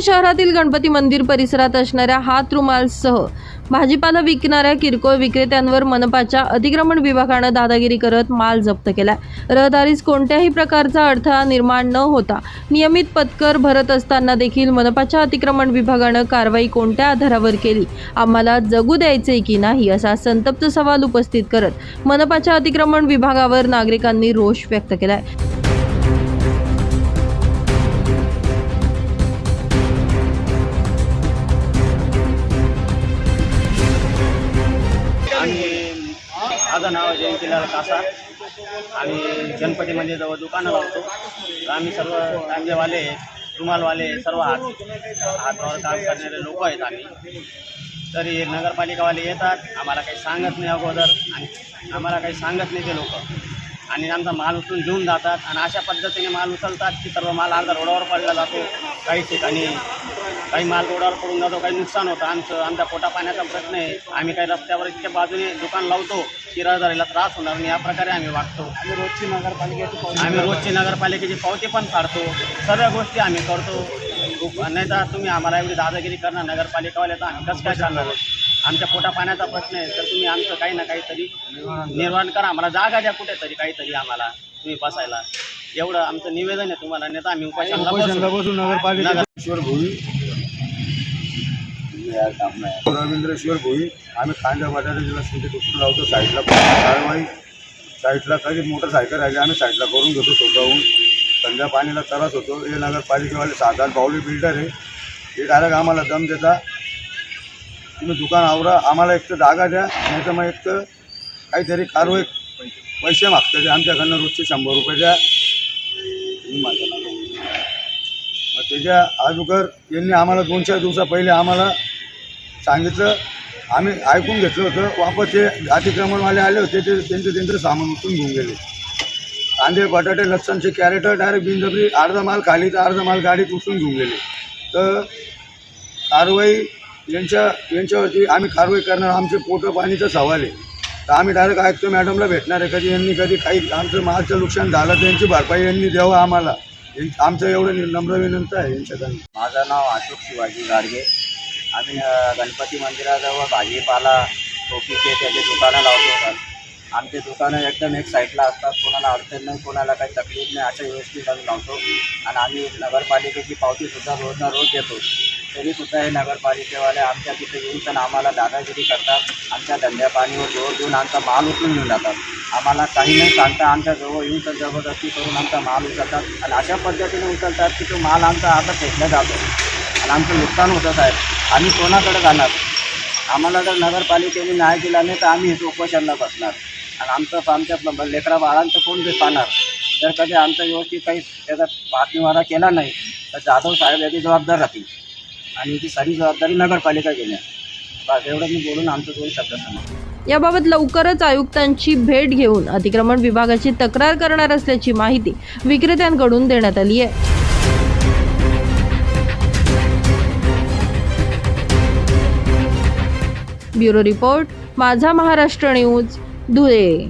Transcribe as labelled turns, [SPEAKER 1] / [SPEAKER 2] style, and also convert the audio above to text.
[SPEAKER 1] शहरातील गणपती मंदिर परिसरात असणाऱ्या हात रुमालसह भाजीपाला विकणाऱ्या किरकोळ विक्रेत्यांवर मनपाच्या अतिक्रमण विभागानं दादागिरी करत माल जप्त केलाय. रहदारीस कोणत्याही प्रकारचा अडथळा निर्माण न होता नियमित पत्कर भरत असताना देखील मनपाच्या अतिक्रमण विभागानं कारवाई कोणत्या आधारावर केली? आम्हाला जगू द्यायचे की नाही असा संतप्त सवाल उपस्थित करत मनपाच्या अतिक्रमण विभागावर नागरिकांनी रोष व्यक्त केलाय.
[SPEAKER 2] माझं नाव जयंतीलाल कासा. आम्ही गणपतीमध्ये जवळ दुकानं लावतो. तर आम्ही सर्व कांदेवाले रुमालवाले सर्व हात हातावर काम करणारे लोक आहेत आम्ही. तरी नगरपालिकावाले येतात. आम्हाला काही सांगत नाही अगोदर आणि आम्हाला काही सांगत नाही ते लोक. आणि आमचा माल उचलून घेऊन जातात आणि अशा पद्धतीने माल उचलतात की सर्व माल अर्धा रोडावर पडला जातो. काही ठिकाणी काही माल रोडावर पडून जातो काही नुकसान होतं. आमचं आमच्या पोटा पाण्याचा प्रश्न आहे. आम्ही काही रस्त्यावर इतक्या बाजूने दुकान लावतो की रहदारीला त्रास होणार नाही. या प्रकारे आम्ही वागतो. आम्ही रोजची नगरपालिकेची आम्ही रोजची नगरपालिकेची पावती पण फाडतो सर्व गोष्टी आम्ही करतो. नाही तर तुम्ही आम्हाला एवढी दादागिरी करणार नगरपालिकावाले तर आम्ही कसं काय करणार आमच्या पोटा पाण्याचा प्रश्न आहे. तर तुम्ही आमचं काही ना काहीतरी निर्माण करा. आम्हाला जागा द्या कुठेतरी काहीतरी आम्हाला. तुम्ही बसायला. एवढं आमचं निवेदन आहे तुम्हाला. नाही तर आम्ही उपाशांना बसू.
[SPEAKER 3] बसून भोई रवींद्रेश्वर भोई. आम्ही कांदा बटाट्याची लसूणची दुकान लावतो. साईडला कारवाई. साईडला कधी मोटरसायकल राहिली. आम्ही साईडला करून घेतो स्वतःहून. संध्या पाणीला त्रास होतो. हे नगरपालिकेवाले सात आठ बावली बिल्डर आहे. हे डायरेक्ट आम्हाला दम देता तुम्ही दुकान आवरा आम्हाला एक तर जागा द्या नाही तर मग एक तर काहीतरी कारवाई पैसे मागतात ते आमच्याकडनं रोजचे शंभर रुपये द्या. मग त्याच्या अगोदर यांनी आम्हाला दोन चार दिवसा पहिले आम्हाला सांगितलं. आम्ही ऐकून घेतलं होतं वापस ते अतिक्रमणवाले आले होते ते त्यांचं त्यांचं सामान उचलून घेऊन गेले. कांदे बटाटे लसणचे कॅरेट डायरेक्ट बिनजबरी अर्धा माल खाली तर अर्धा माल गाडीत उचलून घेऊन गेले. तर कारवाई यांच्या यांच्यावरती आम्ही कारवाई करणार आमचे पोटं पाणीचं सवाल आहे. तर आम्ही डायरेक्ट आयुक्त मॅडमला भेटणार आहे. कधी यांनी कधी काही आमचं मालचं नुकसान झालं तर यांची भरपाई यांनी द्यावं आम्हाला. आमचं एवढं नम्र विनंती आहे यांच्याकडून.
[SPEAKER 2] माझं नाव अशोक शिवाजी गाडगे. आम्ही गणपती मंदिराजवळ भाजीपाला टोपीचे त्याचे दुकानं लावतो. आमचे दुकानं एकदम एक साईडला असतात. कोणाला अडचण नाही कोणाला काही तकलीफ नाही अशा व्यवस्थित आम्ही लावतो. आणि आम्ही नगरपालिकेची पावतीसुद्धा रोज ना रोज देतो. तरीसुद्धा हे नगरपालिकेवाले आमच्या तिथे येऊन पण आम्हाला दादागिरी करतात. आमच्या धंद्यापाणीवर जोर देऊन आमचा माल उचलून घेऊन जातात. आम्हाला काही नाही सांगता आमच्या जवळ येऊन तर जबरदस्ती करून आमचा माल उचलतात. आणि अशा पद्धतीने उचलतात की तो माल आमचा आता फेकला जातो. आणि आमचं नुकसान होतं साहेब. आम्ही कोणाकडे जाणार? आम्हाला जर नगरपालिकेने न्याय दिला नाही तर आम्ही हे उपोषणला बसणार. आणि आमचं आमच्या लेकरा बाळांचं कोण ते पाहणार? जर कधी आमचं व्यवस्थित काही त्याचा बातमीवारा केला नाही तर जाधव साहेब याची जबाबदार राहतील. आणि ती सारी जबाबदारी नगरपालिका घेणार बस एवढं मी बोलून आमचं दोन शब्द सांगतो.
[SPEAKER 1] याबाबत लवकरच आयुक्तांची भेट घेऊन अतिक्रमण विभागाची तक्रार करणार असल्याची माहिती विक्रेत्यांकडून देण्यात आली आहे. ब्युरो रिपोर्ट माझा महाराष्ट्र न्यूज धुळे.